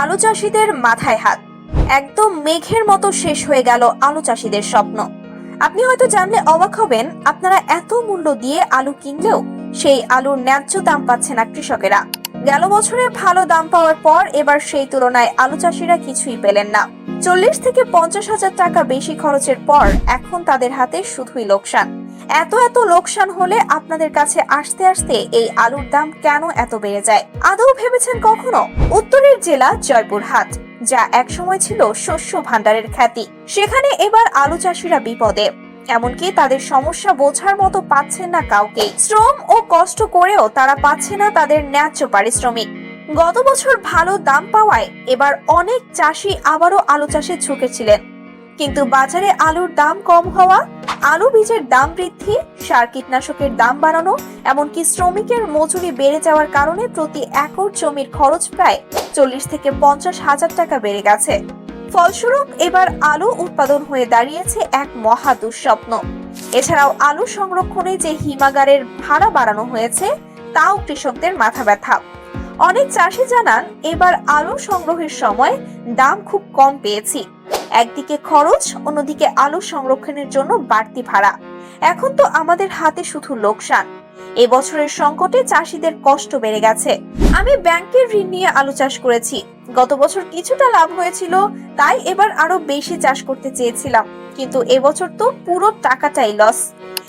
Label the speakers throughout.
Speaker 1: আলু চাষিদের মাথায় হাত। একদম মেঘের মতো শেষ হয়ে গেল আলু চাষিদের স্বপ্ন। আপনি হয়তো জানলে অবাক হবেন, আপনারা এত মূল্য দিয়ে আলু কিনলেও সেই আলুর ন্যায্য দাম পাচ্ছে না কৃষকেরা। গেল বছরে ভালো দাম পাওয়ার পর এবার সেই তুলনায় আলু চাষিরা কিছুই পেলেন না। চল্লিশ থেকে পঞ্চাশ হাজার টাকা বেশি খরচের পর এখন তাদের হাতে শুধুই লোকসান। এত এত লোকসান হলে আপনাদের কাছে আসতে আসতে এই আলুর দাম কেন এত বেড়ে যায়? আদৌ ভেবেছেন কখনো? উত্তরের জেলা জয়পুরহাট, যা একসময় ছিল শস্য ভাণ্ডারের খ্যাতি। সেখানে এবার আলু চাষিরা বিপদে। এমনকি তাদের সমস্যা বোঝার মতো পাচ্ছেন না কাউকে শ্রম ও কষ্ট করেও তারা পাচ্ছে না তাদের ন্যায্য পারিশ্রমিক। গত বছর ভালো দাম পাওয়ায় এবার অনেক চাষি আবারও আলু চাষে ঝুঁকেছিলেন। কিন্তু বাজারে আলুর দাম কম হওয়া, আলু বীজের দাম বৃদ্ধি, সার কীটনাশকের দাম বাড়ানো, এমনকি শ্রমিকের মজুরি বেড়ে যাওয়ার কারণে প্রতি একর জমির খরচ প্রায় চল্লিশ থেকে পঞ্চাশ হাজার টাকা বেড়ে গেছে। ফলস্বরূপ, এবার আলু উৎপাদন হয়ে দাঁড়িয়েছে এক মহা দুঃস্বপ্ন। এছাড়াও আলু সংরক্ষণে যে হিমাগারের ভাড়া বাড়ানো হয়েছে, তাও কৃষকদের মাথা ব্যথা। অনেক চাষি জানান, এবার আলু সংগ্রহের সময় দাম খুব কম পেয়েছি। একদিকে খরচ, অন্যদিকে আলু সংরক্ষণের জন্য বাড়তি ভাড়া। এখন তো আমাদের হাতে শুধু লোকসান। এবছরের সংকটে চাষিদের কষ্ট বেড়ে গেছে। আমি ব্যাংকের ঋণ নিয়ে আলু চাষ করেছি। গত বছর কিছুটা লাভ হয়েছিল, তাই এবার আরও বেশি চাষ করতে চেয়েছিলাম। কিন্তু এবছর তো পুরো টাকাটাই লস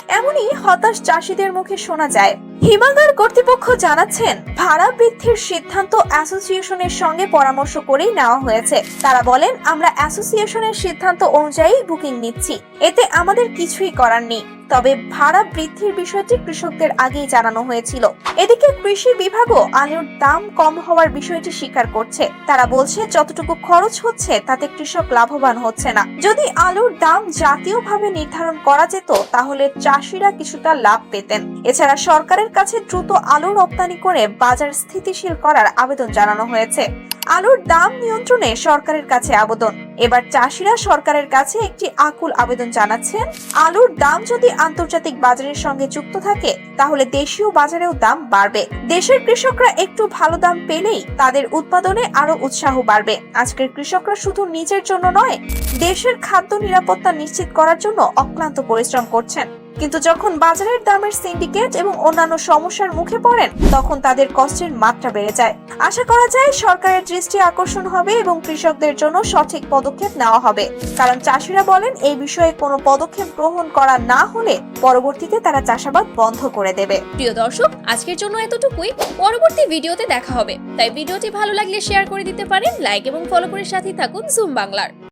Speaker 1: এমনই হতাশ চাষিদের মুখে শোনা যায়। হিমাগার কর্তৃপক্ষ জানাচ্ছেন, ভাড়া বৃদ্ধির সিদ্ধান্ত অ্যাসোসিয়েশনের সঙ্গে পরামর্শ করেই নেওয়া হয়েছে। তারা বলেন, আমরা অ্যাসোসিয়েশনের সিদ্ধান্ত অনুযায়ী বুকিং নিচ্ছি। এতে আমাদের কিছুই করার নেই। তবে ভাড়া বৃদ্ধির বিষয়টি কৃষকদের আগেই জানানো হয়েছিল। এদিকে কৃষি বিভাগও আলুর দাম কম হওয়ার বিষয়টি স্বীকার করছে। তারা বলছে, যতটুকু খরচ হচ্ছে, তাতে কৃষক লাভবান হচ্ছে না। যদি আলুর দাম জাতীয়ভাবে নির্ধারণ করা যেত, তাহলে চাষিরা কিছুটা লাভ পেতেন। এছাড়া সরকারের কাছে দ্রুত আলু রপ্তানি করে বাজার স্থিতিশীল করার আবেদন জানানো হয়েছে। আলুর দাম নিয়ন্ত্রণে সরকারের কাছে আবেদন। এবার চাষিরা সরকারের কাছে একটি আকুল আবেদন জানাচ্ছেন, আলুর দাম যদি আন্তর্জাতিক বাজারের সঙ্গে যুক্ত থাকে, তাহলে দেশীয় বাজারেও দাম বাড়বে। দেশের কৃষকরা একটু ভালো দাম পেলেই তাদের উৎপাদনে আরও উৎসাহ বাড়বে। আজকের কৃষকরা শুধু নিজের জন্য নয়, দেশের খাদ্য নিরাপত্তা নিশ্চিত করার জন্য অক্লান্ত পরিশ্রম করছেন। কিন্তু যখন বাজারের দামের সিন্ডিকেট এবং অন্যান্য সমস্যার মুখে পড়েন, তখন তাদের কষ্টের মাত্রা বেড়ে যায়। আশা করা যায় সরকারের দৃষ্টি আকর্ষণ হবে এবং কৃষকদের জন্য সঠিক পদক্ষেপ নেওয়া হবে। কারণ চাষিরা বলেন, এই বিষয়ে কোনো পদক্ষেপ গ্রহণ করা না হলে পরবর্তীতে তারা চাষাবাদ বন্ধ করে দেবে।
Speaker 2: প্রিয় দর্শক, আজকের জন্য এতটুকুই। পরবর্তী ভিডিওতে দেখা হবে। তাই ভিডিওটি ভালো লাগলে শেয়ার করে দিতে পারেন লাইক এবং ফলো করে সাথে থাকুন জুম বাংলার।